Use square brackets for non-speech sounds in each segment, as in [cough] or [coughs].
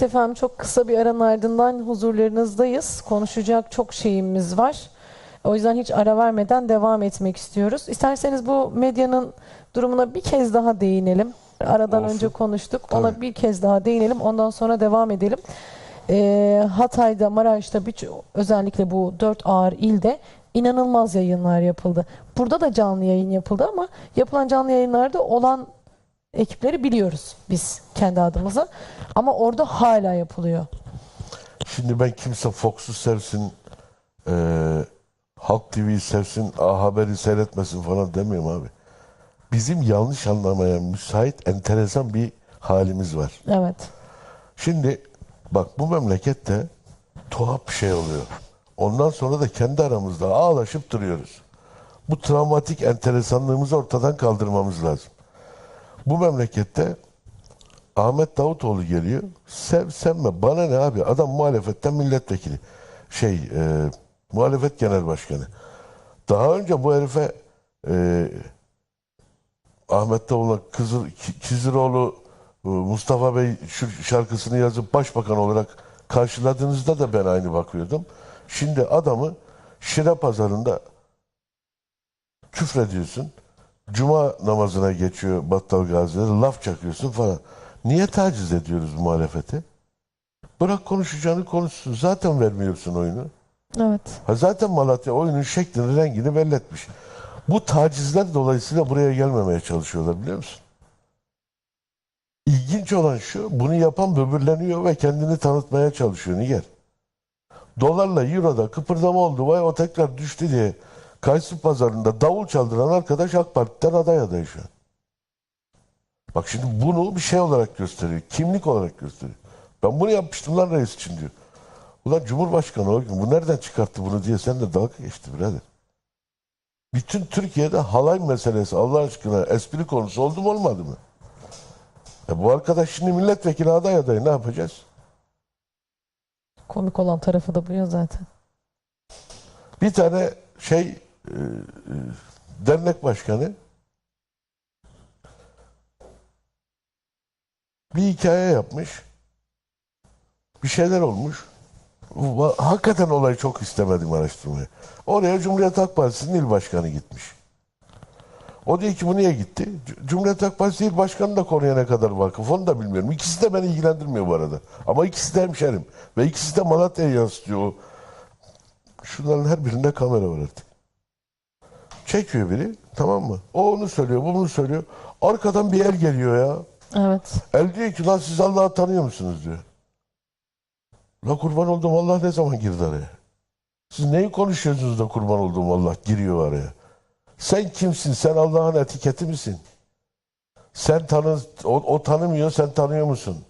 Evet efendim çok kısa bir aranın ardından huzurlarınızdayız. Konuşacak çok şeyimiz var. O yüzden hiç ara vermeden devam etmek istiyoruz. İsterseniz bu medyanın durumuna bir kez daha değinelim. Aradan Olsun. önce konuştuk. Tabii. Ona bir kez daha değinelim. Ondan sonra devam edelim. Ee, Hatay'da, Maraş'ta birçok özellikle bu dört ağır ilde inanılmaz yayınlar yapıldı. Burada da canlı yayın yapıldı ama yapılan canlı yayınlarda olan ekipleri biliyoruz biz kendi adımıza. Ama orada hala yapılıyor. Şimdi ben kimse Fox'u sevsin, e, Halk TV'yi sevsin, A Haber'i seyretmesin falan demiyorum abi. Bizim yanlış anlamaya müsait enteresan bir halimiz var. Evet. Şimdi bak bu memlekette tuhaf bir şey oluyor. Ondan sonra da kendi aramızda ağlaşıp duruyoruz. Bu travmatik enteresanlığımızı ortadan kaldırmamız lazım. Bu memlekette Ahmet Davutoğlu geliyor. Sev sevme bana ne abi adam muhalefetten milletvekili. Şey e, muhalefet genel başkanı. Daha önce bu herife e, Ahmet Davutoğlu Kızır, Ki- Kiziroğlu e, Mustafa Bey şarkısını yazıp başbakan olarak karşıladığınızda da ben aynı bakıyordum. Şimdi adamı Şire pazarında küfrediyorsun. Cuma namazına geçiyor Battal Gazi'de laf çakıyorsun falan. Niye taciz ediyoruz muhalefeti? Bırak konuşacağını konuşsun. Zaten vermiyorsun oyunu. Evet. Ha zaten Malatya oyunun şeklini, rengini belli etmiş. Bu tacizler dolayısıyla buraya gelmemeye çalışıyorlar biliyor musun? İlginç olan şu, bunu yapan böbürleniyor ve kendini tanıtmaya çalışıyor Niger. Dolarla Euro'da kıpırdama oldu, vay o tekrar düştü diye Kayısı pazarında davul çaldıran arkadaş AK Parti'den aday adayı şu an. Bak şimdi bunu bir şey olarak gösteriyor, kimlik olarak gösteriyor. Ben bunu yapmıştım lan reis için diyor. Ulan Cumhurbaşkanı o gün bu nereden çıkarttı bunu diye sen de dalga geçti birader. Bütün Türkiye'de halay meselesi Allah aşkına espri konusu oldu mu olmadı mı? E bu arkadaş şimdi milletvekili aday adayı ne yapacağız? Komik olan tarafı da bu ya zaten. Bir tane şey e, e, dernek başkanı bir hikaye yapmış. Bir şeyler olmuş. Hakikaten olayı çok istemedim araştırmayı. Oraya Cumhuriyet Halk Partisi'nin il başkanı gitmiş. O diyor ki bu niye gitti? Cumhuriyet Halk Partisi il başkanı da konuya ne kadar vakıf onu da bilmiyorum. İkisi de beni ilgilendirmiyor bu arada. Ama ikisi de hemşerim. Ve ikisi de Malatya'ya yansıtıyor. Şunların her birinde kamera var artık. Çekiyor biri tamam mı? O onu söylüyor, bu bunu söylüyor. Arkadan bir el geliyor ya. Evet. El diyor ki lan siz Allah'ı tanıyor musunuz diyor. La kurban oldum Allah ne zaman girdi araya? Siz neyi konuşuyorsunuz da kurban oldum Allah giriyor araya? Sen kimsin? Sen Allah'ın etiketi misin? Sen tanı, o, o tanımıyor, sen tanıyor musun?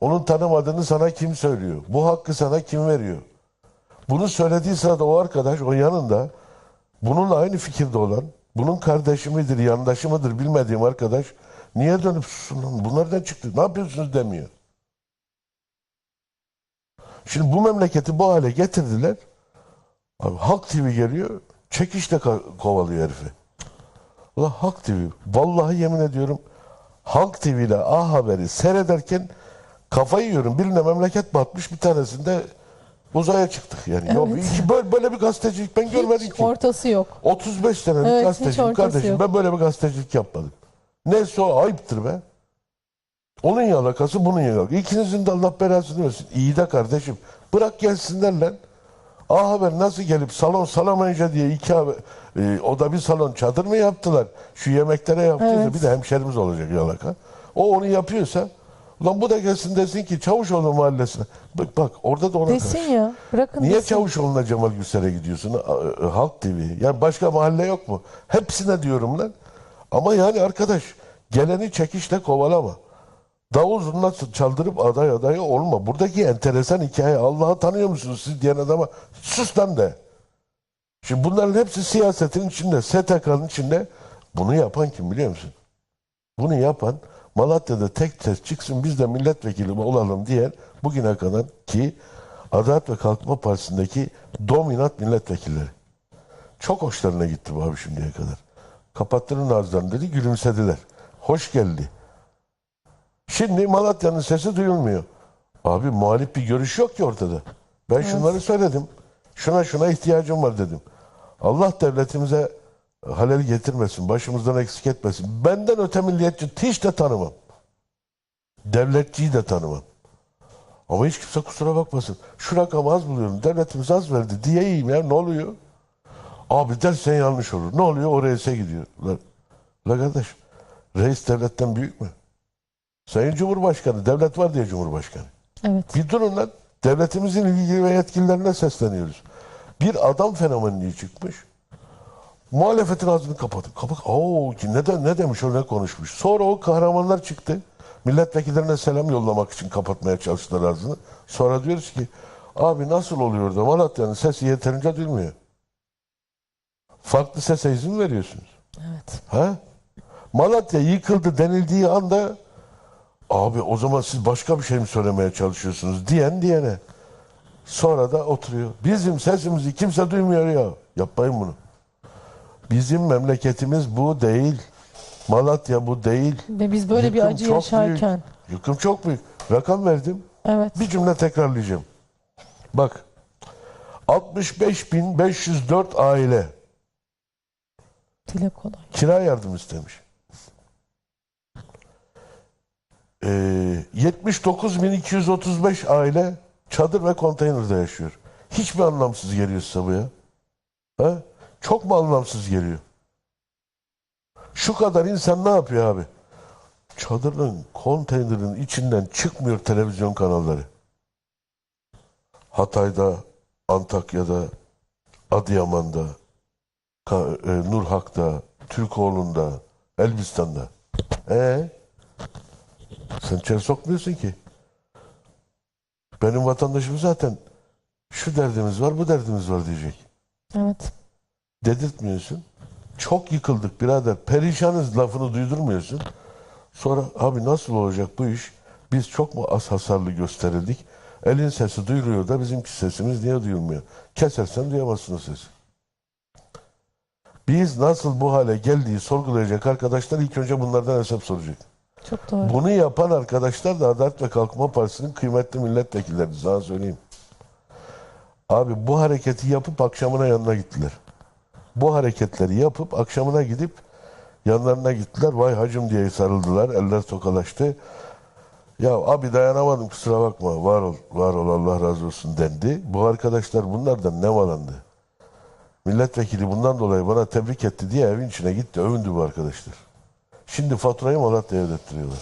Onun tanımadığını sana kim söylüyor? Bu hakkı sana kim veriyor? Bunu söylediği sırada o arkadaş o yanında bununla aynı fikirde olan, bunun kardeşi midir, yandaşı mıdır bilmediğim arkadaş niye dönüp susun lan? Bu nereden çıktı? Ne yapıyorsunuz demiyor. Şimdi bu memleketi bu hale getirdiler. Abi Halk TV geliyor, çekişle kovalıyor herifi. Ulan Halk TV, vallahi yemin ediyorum Halk TV ile A Haber'i seyrederken kafayı yiyorum. Birine memleket batmış, bir tanesinde uzaya çıktık yani. Yok, Evet. hiç böyle, böyle bir gazetecilik ben görmedim Hiç ki. ortası yok. 35 senelik Evet, ortası kardeşim. yok. Ben böyle bir gazetecilik yapmadım. Neyse o ayıptır be. Onun yalakası bunun yalakası. İkinizin de Allah belasını versin. İyi de kardeşim. Bırak gelsinler lan. A Haber nasıl gelip salon salamayınca diye iki haber, e, o da bir salon çadır mı yaptılar? Şu yemeklere yaptıysa Evet. bir de hemşerimiz olacak yalaka. O onu yapıyorsa ulan bu da gelsin desin ki Çavuşoğlu mahallesine. Bak bak orada da ona Desin karşı. ya. Bırakın Niye desin. Çavuşoğlu'na Cemal Gülser'e gidiyorsun? A- Halk TV. Yani başka mahalle yok mu? Hepsine diyorum lan. Ama yani arkadaş geleni çekişle kovalama. Davul zurna çaldırıp aday adayı olma. Buradaki enteresan hikaye Allah'ı tanıyor musunuz siz diyen adama sus lan de. Şimdi bunların hepsi siyasetin içinde, STK'nın içinde. Bunu yapan kim biliyor musun? Bunu yapan Malatya'da tek ses çıksın biz de milletvekili olalım diyen bugüne kadar ki Adalet ve Kalkınma Partisi'ndeki dominant milletvekilleri. Çok hoşlarına gitti bu abi şimdiye kadar. Kapattırın ağızlarını dedi gülümsediler. Hoş geldi. Şimdi Malatya'nın sesi duyulmuyor. Abi muhalif bir görüş yok ki ortada. Ben şunları söyledim. Şuna şuna ihtiyacım var dedim. Allah devletimize halel getirmesin. Başımızdan eksik etmesin. Benden öte milliyetçi hiç de tanımam. Devletçiyi de tanımam. Ama hiç kimse kusura bakmasın. Şu rakamı az buluyorum. Devletimiz az verdi diyeyim ya ne oluyor? Abi dersen yanlış olur. Ne oluyor? O reise gidiyor. La, kardeş reis devletten büyük mü? Sayın Cumhurbaşkanı devlet var diye Cumhurbaşkanı. Evet. Bir durun lan. Devletimizin ilgili ve yetkililerine sesleniyoruz. Bir adam fenomeni çıkmış. Muhalefetin ağzını kapatın. Kapat. Oo ki neden ne demiş o ne konuşmuş. Sonra o kahramanlar çıktı. Milletvekillerine selam yollamak için kapatmaya çalıştılar ağzını. Sonra diyoruz ki abi nasıl oluyor da Malatya'nın sesi yeterince duymuyor. Farklı sese izin veriyorsunuz. Evet. Ha? Malatya yıkıldı denildiği anda abi o zaman siz başka bir şey mi söylemeye çalışıyorsunuz diyen diyene. Sonra da oturuyor. Bizim sesimizi kimse duymuyor ya. Yapmayın bunu. Bizim memleketimiz bu değil. Malatya bu değil. Ve biz böyle bir Yıkım acı çok yaşarken. Büyük. Yıkım çok büyük. Rakam verdim. Evet. Bir cümle tekrarlayacağım. Bak. 65.504 aile Dile kolay. kira yardım istemiş. Ee, 79.235 aile çadır ve konteynerde yaşıyor. Hiç mi anlamsız geliyor size bu ya? Ha? Çok mu anlamsız geliyor? Şu kadar insan ne yapıyor abi? Çadırın, konteynerin içinden çıkmıyor televizyon kanalları. Hatay'da, Antakya'da, Adıyaman'da, e, Nurhak'ta, Türkoğlu'nda, Elbistan'da. E sen içeri sokmuyorsun ki. Benim vatandaşım zaten şu derdimiz var, bu derdimiz var diyecek. Evet. Dedirtmiyorsun. Çok yıkıldık birader. Perişanız lafını duydurmuyorsun. Sonra abi nasıl olacak bu iş? Biz çok mu az hasarlı gösterildik? Elin sesi duyuluyor da bizimki sesimiz niye duyulmuyor? Kesersen duyamazsın o sesi. Biz nasıl bu hale geldiği sorgulayacak arkadaşlar ilk önce bunlardan hesap soracak. Çok doğru. Bunu yapan arkadaşlar da Adalet ve Kalkınma Partisi'nin kıymetli milletvekilleri sana söyleyeyim. Abi bu hareketi yapıp akşamına yanına gittiler. Bu hareketleri yapıp akşamına gidip yanlarına gittiler. Vay hacım diye sarıldılar. Eller tokalaştı. Ya abi dayanamadım kusura bakma. Var ol, var ol Allah razı olsun dendi. Bu arkadaşlar bunlardan ne malandı? Milletvekili bundan dolayı bana tebrik etti diye evin içine gitti. Övündü bu arkadaşlar. Şimdi faturayı Malatya'ya ödettiriyorlar.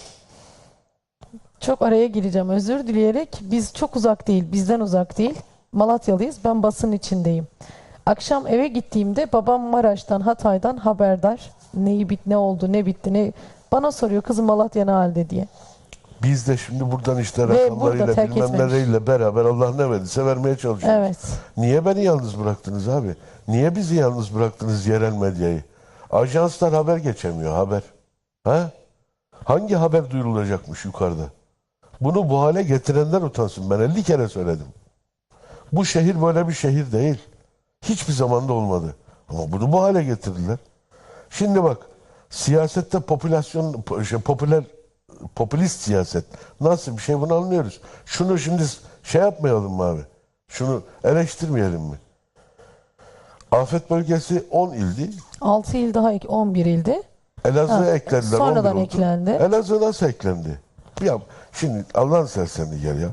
Çok araya gireceğim özür dileyerek. Biz çok uzak değil, bizden uzak değil. Malatyalıyız. Ben basın içindeyim. Akşam eve gittiğimde babam Maraş'tan, Hatay'dan haberdar. Neyi bit, ne oldu, ne bitti, ne bana soruyor kızım Malatya ne halde diye. Biz de şimdi buradan işte Ve rakamlarıyla burada terk bilmem etmemiş. neleriyle beraber Allah ne verdiyse vermeye çalışıyoruz. Evet. Niye beni yalnız bıraktınız abi? Niye bizi yalnız bıraktınız yerel medyayı? Ajanslar haber geçemiyor haber. Ha? Hangi haber duyurulacakmış yukarıda? Bunu bu hale getirenler utansın. Ben 50 kere söyledim. Bu şehir böyle bir şehir değil. Hiçbir zamanda olmadı. Ama bunu bu hale getirdiler. Şimdi bak siyasette popülasyon şey, popüler popülist siyaset nasıl bir şey bunu anlıyoruz. Şunu şimdi şey yapmayalım mı abi? Şunu eleştirmeyelim mi? Afet bölgesi 10 ildi. 6 il daha ek- 11 ildi. Elazığ'a Ha, eklediler. sonradan 11 oldu. eklendi. Elazığ nasıl eklendi? Ya şimdi Allah'ın sersemi gel ya.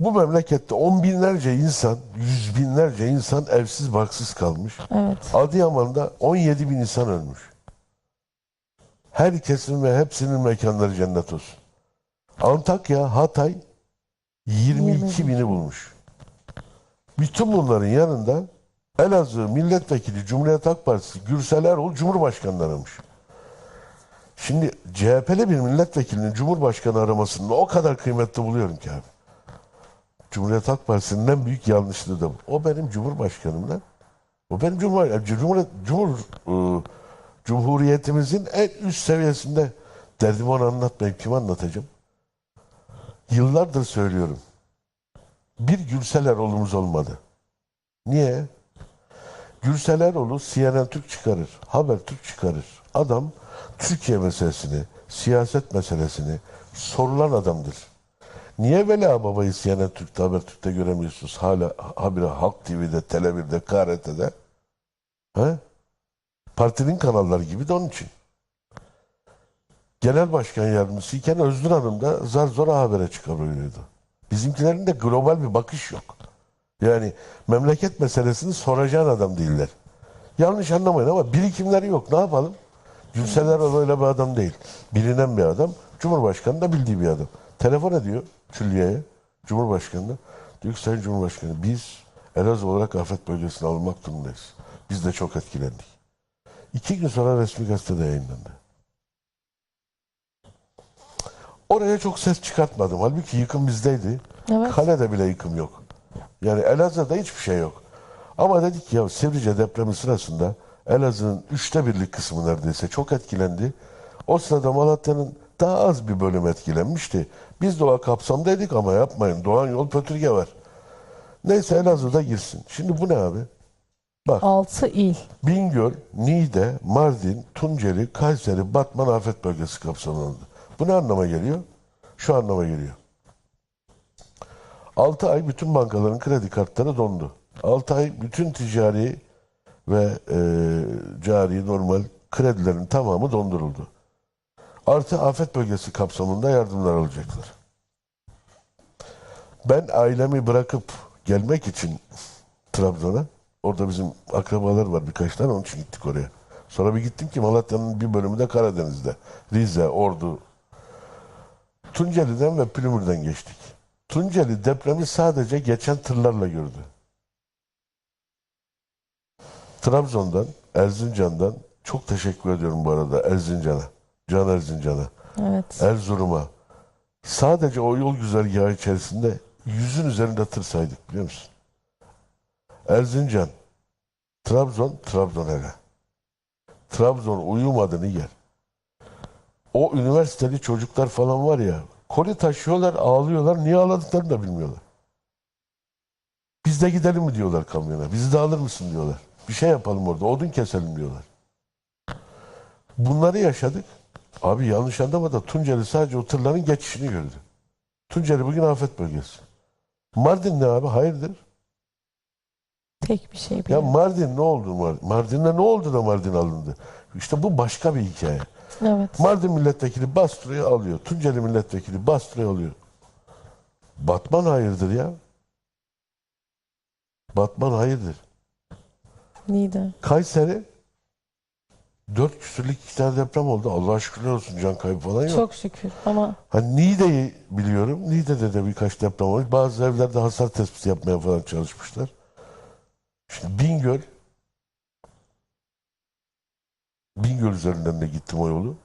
Bu memlekette on binlerce insan, yüz binlerce insan evsiz barksız kalmış. Evet. Adıyaman'da 17 bin insan ölmüş. Herkesin ve hepsinin mekanları cennet olsun. Antakya, Hatay 22 bini bulmuş. Bütün bunların yanında Elazığ Milletvekili Cumhuriyet Halk Partisi Gürsel Erol Cumhurbaşkanı'nı aramış. Şimdi CHP'li bir milletvekilinin Cumhurbaşkanı aramasını o kadar kıymetli buluyorum ki abi. Cumhuriyet Halk Partisi'nin en büyük yanlışlığı da bu. O benim Cumhurbaşkanım lan. O benim Cumhur, Cumhuriyet, Cumhur, e, Cumhuriyetimizin en üst seviyesinde derdimi ona anlatmayayım. Kim anlatacağım? Yıllardır söylüyorum. Bir Gürsel Erol'umuz olmadı. Niye? Gürsel Erol'u CNN Türk çıkarır. Haber Türk çıkarır. Adam Türkiye meselesini, siyaset meselesini sorulan adamdır. Niye Vela Baba'yı CNN Türk'te Habertürk'te göremiyorsunuz? Hala habire Halk TV'de, Tele1'de, KRT'de. He? Partinin kanalları gibi de onun için. Genel Başkan Yardımcısı iken Özgür Hanım da zar zor habere çıkabiliyordu. Bizimkilerin de global bir bakış yok. Yani memleket meselesini soracağın adam değiller. Yanlış anlamayın ama birikimleri yok. Ne yapalım? Gülseler Erol öyle bir adam değil. Bilinen bir adam. Cumhurbaşkanı da bildiği bir adam. Telefon ediyor Külliye'ye. Cumhurbaşkanı'na. Diyor ki Sayın Cumhurbaşkanı biz Elazığ olarak afet bölgesine alınmak durumundayız. Biz de çok etkilendik. İki gün sonra resmi gazetede yayınlandı. Oraya çok ses çıkartmadım. Halbuki yıkım bizdeydi. Evet. Kalede bile yıkım yok. Yani Elazığ'da hiçbir şey yok. Ama dedik ya Sivrice depremi sırasında Elazığ'ın üçte birlik kısmı neredeyse çok etkilendi. O sırada Malatya'nın daha az bir bölüm etkilenmişti. Biz de o kapsamdaydık ama yapmayın. Doğan yol pötürge var. Neyse Elazığ'da girsin. Şimdi bu ne abi? Bak 6 il. Bingöl, Niğde, Mardin, Tunceli, Kayseri, Batman afet bölgesi kapsamında. Bu ne anlama geliyor? Şu anlama geliyor. 6 ay bütün bankaların kredi kartları dondu. 6 ay bütün ticari ve e, cari normal kredilerin tamamı donduruldu. Artı afet bölgesi kapsamında yardımlar alacaklar. Ben ailemi bırakıp gelmek için Trabzon'a, orada bizim akrabalar var birkaç tane onun için gittik oraya. Sonra bir gittim ki Malatya'nın bir bölümü de Karadeniz'de. Rize, Ordu. Tunceli'den ve Pülümür'den geçtik. Tunceli depremi sadece geçen tırlarla gördü. Trabzon'dan, Erzincan'dan çok teşekkür ediyorum bu arada Erzincan'a. Can Erzincan'a. Evet. Erzurum'a. Sadece o yol güzergahı içerisinde yüzün üzerinde tır saydık biliyor musun? Erzincan, Trabzon, Trabzon hele. Trabzon uyumadı Niger. O üniversiteli çocuklar falan var ya, koli taşıyorlar, ağlıyorlar. Niye ağladıklarını da bilmiyorlar. Biz de gidelim mi diyorlar kamyona. Bizi de alır mısın diyorlar. Bir şey yapalım orada, odun keselim diyorlar. Bunları yaşadık. Abi yanlış anlama da Tunceli sadece o tırların geçişini gördü. Tunceli bugün afet bölgesi. Mardin ne abi? Hayırdır? Tek bir şey Ya biliyorum. Mardin ne oldu? Mar- Mardin'de ne oldu da Mardin alındı? İşte bu başka bir hikaye. Evet. Mardin milletvekili Bastura'yı alıyor. Tunceli milletvekili Bastura'yı alıyor. Batman hayırdır ya. Batman hayırdır. Niğde. Kayseri dört küsürlük iki tane deprem oldu. Allah şükürler olsun can kaybı falan yok. Çok şükür ama Hani Niğde'yi biliyorum. Niğde'de de birkaç deprem olmuş. Bazı evlerde hasar tespiti yapmaya falan çalışmışlar. Şimdi Bingöl Bingöl üzerinden de gittim o yolu.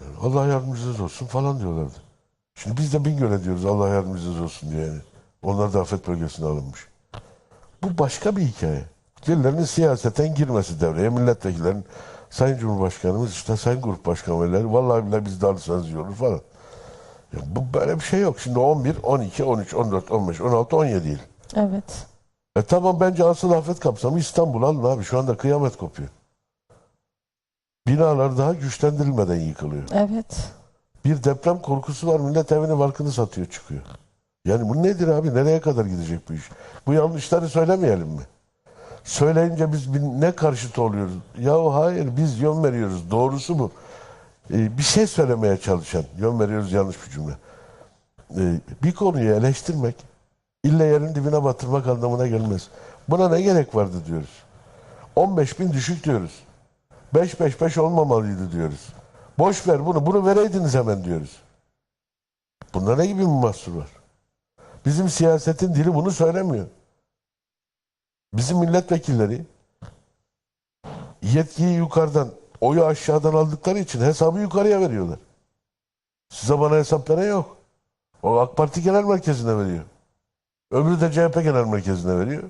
Yani Allah yardımcınız olsun falan diyorlardı. Şimdi biz de Bingöl'e diyoruz Allah yardımcınız olsun diye yani. Onlar da afet bölgesine alınmış. Bu başka bir hikaye. Birilerinin siyaseten girmesi devreye. Milletvekillerin Sayın Cumhurbaşkanımız işte Sayın Grup Başkan Velileri vallahi billahi biz iyi olur falan. Ya bu böyle bir şey yok. Şimdi 11, 12, 13, 14, 15, 16, 17 değil. evet. E tamam bence asıl afet kapsamı İstanbul alın abi. Şu anda kıyamet kopuyor. Binalar daha güçlendirilmeden yıkılıyor. Evet. Bir deprem korkusu var. Millet evini barkını satıyor çıkıyor. Yani bu nedir abi? Nereye kadar gidecek bu iş? Bu yanlışları söylemeyelim mi? Söyleyince biz ne karşıt oluyoruz? Ya hayır biz yön veriyoruz. Doğrusu bu. Ee, bir şey söylemeye çalışan. Yön veriyoruz yanlış bir cümle. Ee, bir konuyu eleştirmek ille yerin dibine batırmak anlamına gelmez. Buna ne gerek vardı diyoruz. 15 bin düşük diyoruz. 5 5 5 olmamalıydı diyoruz. Boş ver bunu. Bunu vereydiniz hemen diyoruz. Bunda ne gibi bir mahsur var? Bizim siyasetin dili bunu söylemiyor. Bizim milletvekilleri yetkiyi yukarıdan, oyu aşağıdan aldıkları için hesabı yukarıya veriyorlar. Size bana hesap veren yok. O AK Parti Genel Merkezi'ne veriyor. Öbürü de CHP Genel Merkezi'ne veriyor.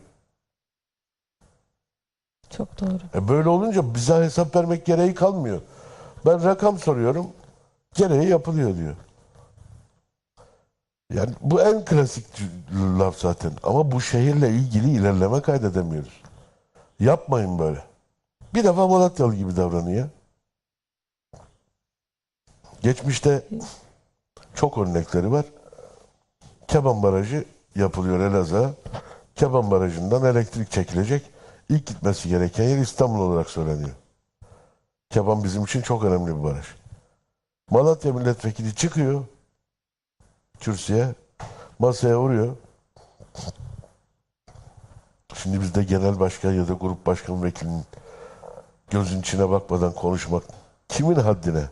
Çok doğru. E böyle olunca bize hesap vermek gereği kalmıyor. Ben rakam soruyorum, gereği yapılıyor diyor. Yani bu en klasik laf zaten. Ama bu şehirle ilgili ilerleme kaydedemiyoruz. Yapmayın böyle. Bir defa Malatyalı gibi davranıyor. Geçmişte Çok örnekleri var. Keban Barajı yapılıyor Elazığ'a. Keban Barajı'ndan elektrik çekilecek. İlk gitmesi gereken yer İstanbul olarak söyleniyor. Keban bizim için çok önemli bir baraj. Malatya milletvekili çıkıyor kürsüye masaya vuruyor. Şimdi bizde genel başkan ya da grup başkan vekilinin gözün içine bakmadan konuşmak kimin haddine?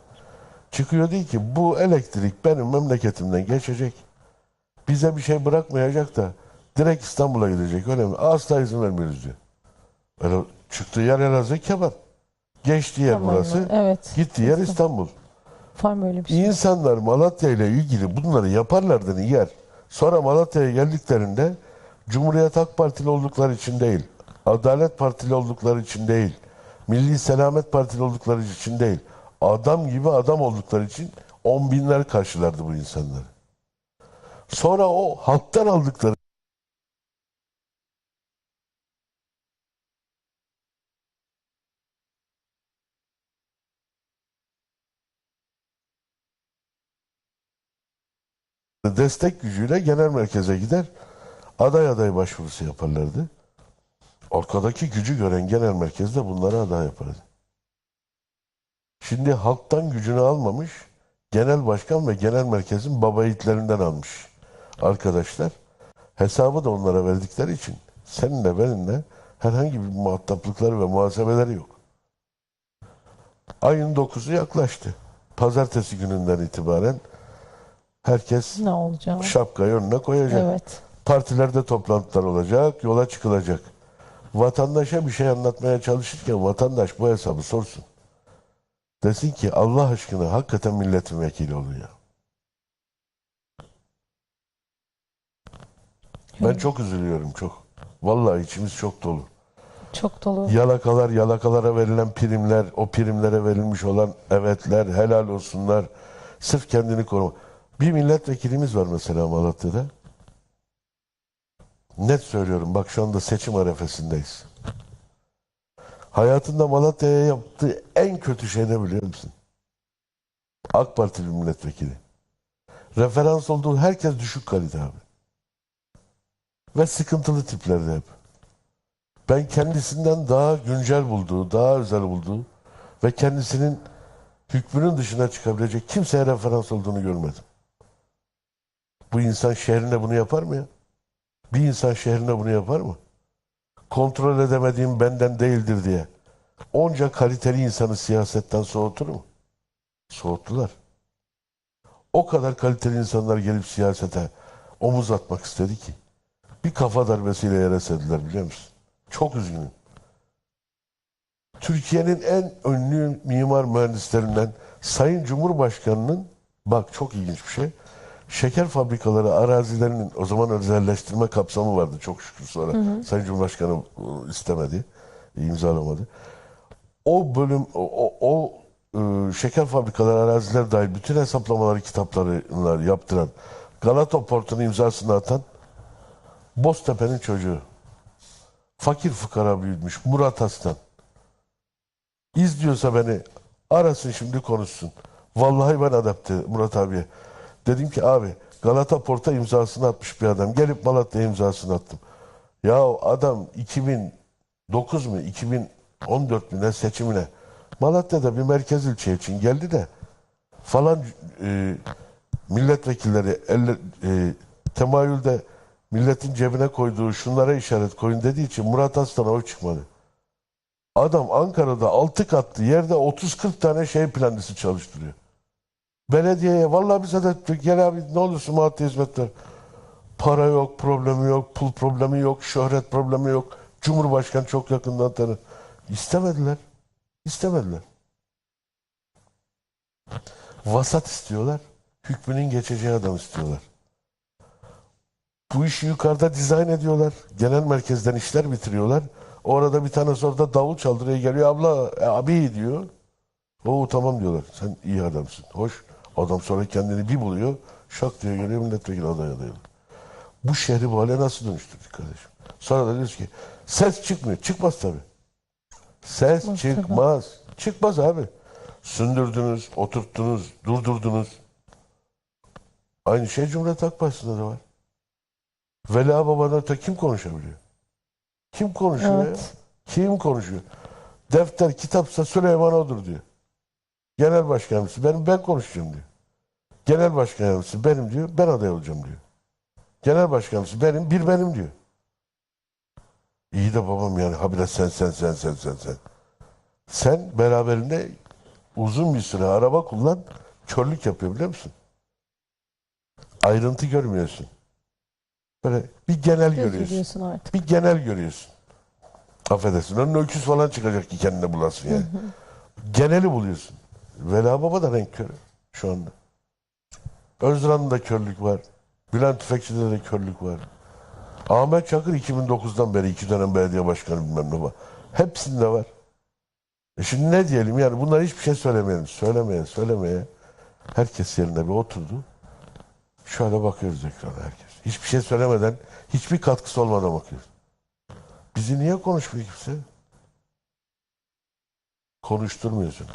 Çıkıyor değil ki bu elektrik benim memleketimden geçecek. Bize bir şey bırakmayacak da direkt İstanbul'a gidecek. Öyle mi? Asla izin vermiyoruz diyor. Öyle çıktığı yer Elazığ Keban. Geçtiği yer Tamam, burası. Evet. Gittiği yer İstanbul. Var mı öyle bir şey? İnsanlar Malatya ile ilgili bunları yaparlardı yer. Sonra Malatya'ya geldiklerinde Cumhuriyet Halk Partili oldukları için değil, Adalet Partili oldukları için değil, Milli Selamet Partili oldukları için değil, adam gibi adam oldukları için on binler karşılardı bu insanları. Sonra o halktan aldıkları destek gücüyle genel merkeze gider aday aday başvurusu yaparlardı. Arkadaki gücü gören genel merkezde bunları aday yapardı. Şimdi halktan gücünü almamış, genel başkan ve genel merkezin baba yiğitlerinden almış arkadaşlar. Hesabı da onlara verdikleri için seninle benimle herhangi bir muhataplıkları ve muhasebeleri yok. Ayın 9'u yaklaştı. Pazartesi gününden itibaren herkes Ne olacak? şapkayı önüne koyacak. Evet. Partilerde toplantılar olacak, yola çıkılacak. Vatandaşa bir şey anlatmaya çalışırken vatandaş bu hesabı sorsun. Desin ki Allah aşkına hakikaten milletin vekili olun Ben çok üzülüyorum çok. Vallahi içimiz çok dolu. Çok dolu. Yalakalar, yalakalara verilen primler, o primlere verilmiş olan evetler, helal olsunlar. Sırf kendini koruma. Bir milletvekilimiz var mesela Malatya'da. Net söylüyorum bak şu anda seçim arefesindeyiz. Hayatında Malatya'ya yaptığı en kötü şey ne biliyor musun? AK Partili milletvekili. Referans olduğu herkes düşük kalite abi. Ve sıkıntılı tiplerdi hep. Ben kendisinden daha güncel bulduğu, daha özel bulduğu ve kendisinin hükmünün dışına çıkabilecek kimseye referans olduğunu görmedim. Bu insan şehrinde bunu yapar mı ya? Bir insan şehrinde bunu yapar mı? Kontrol edemediğim benden değildir diye. Onca kaliteli insanı siyasetten soğutur mu? Soğuttular. O kadar kaliteli insanlar gelip siyasete omuz atmak istedi ki. Bir kafa darbesiyle yere serdiler biliyor musun? Çok üzgünüm. Türkiye'nin en ünlü mimar mühendislerinden Sayın Cumhurbaşkanı'nın bak çok ilginç bir şey. Şeker fabrikaları arazilerinin o zaman özelleştirme kapsamı vardı çok şükür sonra. Sayın Cumhurbaşkanı e, istemedi, imzalamadı. O bölüm, o, o, o, e, şeker fabrikaları araziler dahil bütün hesaplamaları kitapları yaptıran Galata Portu'nun imzasını atan Boztepe'nin çocuğu. Fakir fukara büyütmüş Murat Aslan. İzliyorsa beni arasın şimdi konuşsun. Vallahi ben adapte Murat abiye. Dedim ki abi Galata Port'a imzasını atmış bir adam. Gelip Malatya'ya imzasını attım. Ya adam 2009 mu 2014 mü ne seçimine Malatya'da bir merkez ilçe için geldi de falan e, milletvekilleri elle, e, temayülde milletin cebine koyduğu şunlara işaret koyun dediği için Murat Aslan'a oy çıkmadı. Adam Ankara'da altı katlı yerde 30-40 tane şey plancısı çalıştırıyor. Belediyeye vallahi bize de gel abi ne olursun maddi hizmetler. Para yok, problemi yok, pul problemi yok, şöhret problemi yok. Cumhurbaşkanı çok yakından tanır. İstemediler. İstemediler. Vasat istiyorlar. Hükmünün geçeceği adam istiyorlar. Bu işi yukarıda dizayn ediyorlar. Genel merkezden işler bitiriyorlar. Orada bir tane orada davul çaldırıyor geliyor abla e, abi diyor. O tamam diyorlar. Sen iyi adamsın. Hoş. Adam sonra kendini bir buluyor. Şak diye geliyor milletvekili aday adayı. Bu şehri bu hale nasıl dönüştürdük kardeşim? Sonra da diyoruz ki ses çıkmıyor. Çıkmaz tabii. Ses Çıkmaz çıkmaz. Çıkmaz abi. Sündürdünüz, oturttunuz, durdurdunuz. Aynı şey Cumhuriyet Halk Partisi'nde de var. Vela babadan öte kim konuşabiliyor? Kim konuşuyor Evet. ya? Kim konuşuyor? Defter, kitapsa Süleyman odur diyor. Genel başkan yardımcısı benim ben konuşacağım diyor. Genel başkan yardımcısı benim diyor. Ben aday olacağım diyor. Genel başkan yardımcısı benim bir benim diyor. İyi de babam yani habire sen sen sen sen sen sen. Sen beraberinde uzun bir süre araba kullan körlük yapıyor biliyor musun? Ayrıntı görmüyorsun. Böyle bir genel Göz görüyorsun. artık. Bir genel görüyorsun. Affedersin. Önüne öküz falan çıkacak ki kendine bulasın yani. Geneli buluyorsun. Vela Baba da renk körü şu anda. Özran'da da körlük var. Bülent Tüfekçi'de de körlük var. Ahmet Çakır 2009'dan beri iki dönem belediye başkanı bilmem ne var. Hepsinde var. E şimdi ne diyelim yani bunlar hiçbir şey söylemeyelim. Söylemeye söylemeye. Herkes yerine bir oturdu. Şöyle bakıyoruz ekrana herkes. Hiçbir şey söylemeden, hiçbir katkısı olmadan bakıyoruz. Bizi niye konuşmuyor kimse? Konuşturmuyorsun.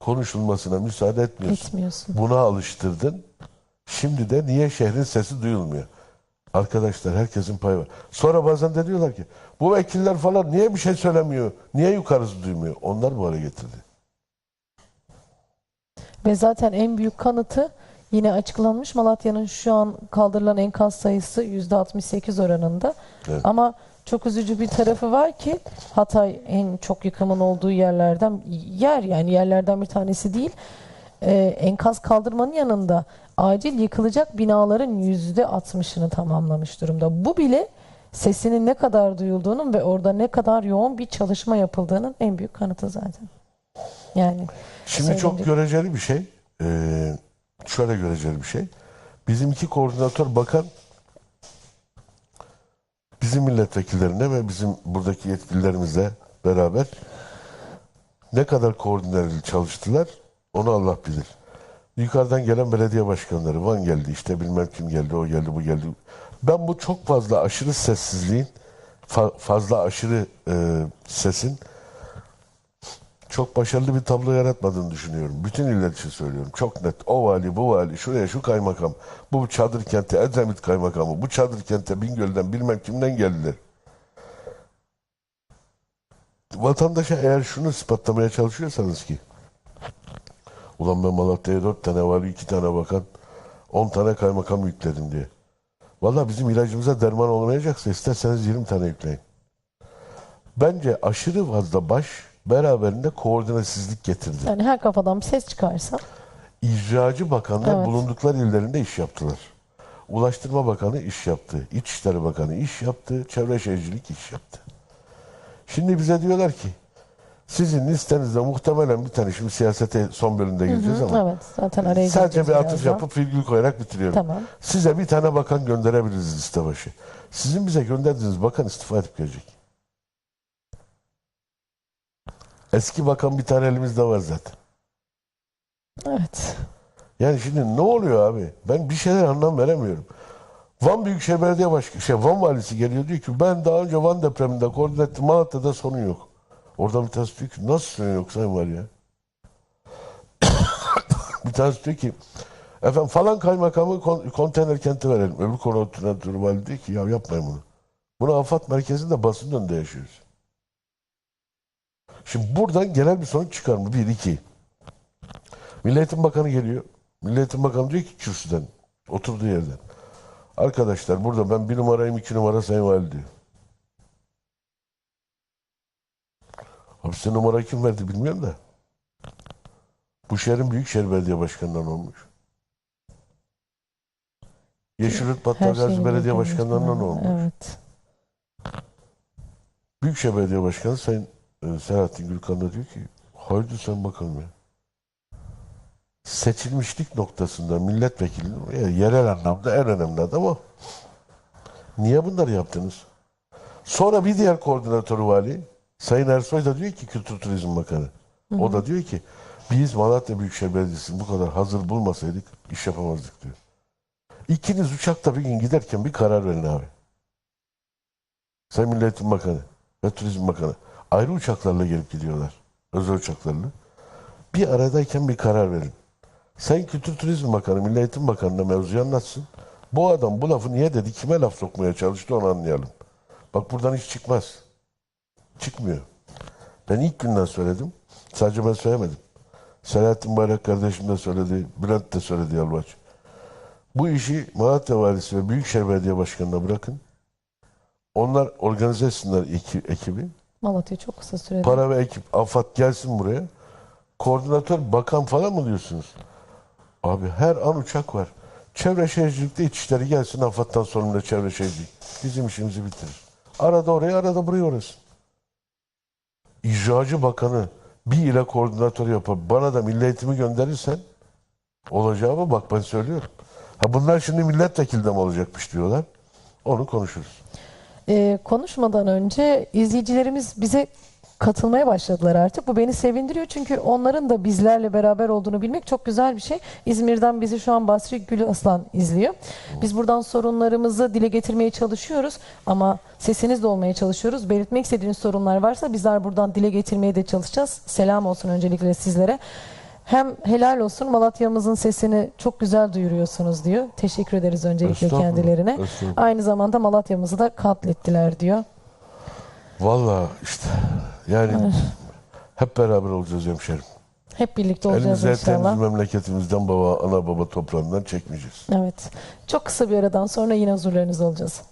Konuşulmasına müsaade etmiyorsun. Etmiyorsun. Buna alıştırdın. Şimdi de niye şehrin sesi duyulmuyor? Arkadaşlar herkesin payı var. Sonra bazen de diyorlar ki bu vekiller falan niye bir şey söylemiyor? Niye yukarısı duymuyor? Onlar bu hale getirdi. Ve zaten en büyük kanıtı yine açıklanmış Malatya'nın şu an kaldırılan enkaz sayısı %68 oranında. Evet. Ama çok üzücü bir tarafı var ki Hatay en çok yıkımın olduğu yerlerden yer yani yerlerden bir tanesi değil. Ee, enkaz kaldırmanın yanında acil yıkılacak binaların %60'ını tamamlamış durumda. Bu bile sesinin ne kadar duyulduğunun ve orada ne kadar yoğun bir çalışma yapıldığının en büyük kanıtı zaten. Yani Şimdi çok göreceli bir şey. Ee, şöyle göreceli bir şey. Bizim iki koordinatör bakan bizim milletvekillerine ve bizim buradaki yetkililerimizle beraber ne kadar koordineli çalıştılar onu Allah bilir. Yukarıdan gelen belediye başkanları Van geldi işte bilmem kim geldi o geldi bu geldi. Ben bu çok fazla aşırı sessizliğin fa- fazla aşırı e, sesin çok başarılı bir tablo yaratmadığını düşünüyorum. Bütün iller için söylüyorum. Çok net. O vali, bu vali, şuraya şu kaymakam, bu çadır kente, Edremit kaymakamı, bu çadır kente Bingöl'den bilmem kimden geldiler. Vatandaşa eğer şunu ispatlamaya çalışıyorsanız ki ulan ben Malatya'ya dört tane vali, iki tane bakan, on tane kaymakam yükledim diye. Valla bizim ilacımıza derman olmayacaksa isterseniz 20 tane yükleyin. Bence aşırı fazla baş beraberinde koordinasizlik getirdi. yani her kafadan bir ses çıkarsa İcracı bakanlar Evet. bulundukları illerinde iş yaptılar. Ulaştırma Bakanı iş yaptı. İçişleri Bakanı iş yaptı. Çevre Şehircilik iş yaptı. Şimdi bize diyorlar ki sizin listenizde muhtemelen bir tane şimdi siyasete son bölümde gireceğiz ama evet zaten araya sadece bir atıf yapıp virgül koyarak bitiriyorum. Tamam. Size bir tane bakan gönderebiliriz liste başı. Sizin bize gönderdiğiniz bakan istifa edip gelecek. Eski bakan bir tane elimizde var zaten. Evet. Yani şimdi ne oluyor abi? Ben bir şeyler anlam veremiyorum. Van Büyükşehir Belediye Başkanı, şey Van Valisi geliyor diyor ki ben daha önce Van depreminde koordine ettim Malatya'da sorun yok. Oradan bir tanesi diyor ki nasıl sorun yok Sayın Var ya? [coughs] bir tanesi diyor ki efendim falan kaymakamı kon- konteyner kenti verelim. Öbür koordinatör vali diyor ki ya yapmayın bunu. Bunu AFAD merkezinde basın önünde yaşıyoruz. Şimdi buradan genel bir sonuç çıkar mı? Bir, iki. Milli Eğitim Bakanı geliyor. Milli Eğitim Bakanı diyor ki kürsüden, oturduğu yerden. Arkadaşlar burada ben bir numarayım, iki numara Sayın Vali diyor. Abi size numarayı kim verdi bilmiyorum da. Bu şehrin Büyükşehir Belediye Başkanı'ndan olmuş. Yeşilyurt Her Battal Gazi şeyin Belediye bu. olmuş. Evet. Büyükşehir Belediye Başkanı Sayın e, Selahattin Gülkan da diyor ki haydi sen bakalım ya. Seçilmişlik noktasında milletvekilinin yani yerel anlamda en önemli adam o. Niye bunları yaptınız? Sonra bir diğer koordinatörü vali Sayın Ersoy da diyor ki Kültür Turizm Bakanı. O da diyor ki biz Malatya Büyükşehir Belediyesi'ni bu kadar hazır bulmasaydık iş yapamazdık diyor. İkiniz uçakta bir gün giderken bir karar verin abi. Sayın Milli Eğitim Bakanı ve Turizm Bakanı ayrı uçaklarla gelip gidiyorlar. Özel uçaklarla. Bir aradayken bir karar verin. Sen Kültür Turizm Bakanı, Milli Eğitim Bakanı'na mevzuyu anlatsın. Bu adam bu lafı niye dedi, kime laf sokmaya çalıştı onu anlayalım. Bak buradan hiç çıkmaz. Çıkmıyor. Ben ilk günden söyledim. Sadece ben söylemedim. Selahattin Bayrak kardeşim de söyledi. Bülent de söyledi Yalvaç. Bu işi Malatya Valisi ve Büyükşehir Belediye Başkanı'na bırakın. Onlar organize etsinler ekibi. Malatya çok kısa sürede. Para ve ekip, AFAD gelsin buraya. Koordinatör, bakan falan mı diyorsunuz? Abi her an uçak var. Çevre Şehircilik'te İçişleri gelsin AFAD'dan sorumlu Çevre Şehircilik. Bizim işimizi bitirir. Arada oraya, arada buraya orası. İcracı Bakanı bir ile koordinatör yapıp bana da milli eğitimi gönderirsen olacağı? Bak ben söylüyorum. Ha bunlar şimdi milletvekili de mi olacakmış diyorlar. Onu konuşuruz. Ee, konuşmadan önce izleyicilerimiz bize katılmaya başladılar artık. Bu beni sevindiriyor çünkü onların da bizlerle beraber olduğunu bilmek çok güzel bir şey. İzmir'den bizi şu an Basri Gül Aslan izliyor. Biz buradan sorunlarımızı dile getirmeye çalışıyoruz ama sesiniz de olmaya çalışıyoruz. Belirtmek istediğiniz sorunlar varsa bizler buradan dile getirmeye de çalışacağız. Selam olsun öncelikle sizlere. Hem helal olsun Malatya'mızın sesini çok güzel duyuruyorsunuz diyor. Teşekkür ederiz öncelikle Estağfurullah, kendilerine. estağfurullah. Aynı zamanda Malatya'mızı da katlettiler diyor. Vallahi işte yani hep beraber olacağız hemşerim. Hep birlikte olacağız Elimize inşallah. temiz memleketimizden baba, ana baba toprağından çekmeyeceğiz. Evet. Çok kısa bir aradan sonra yine huzurlarınızda olacağız.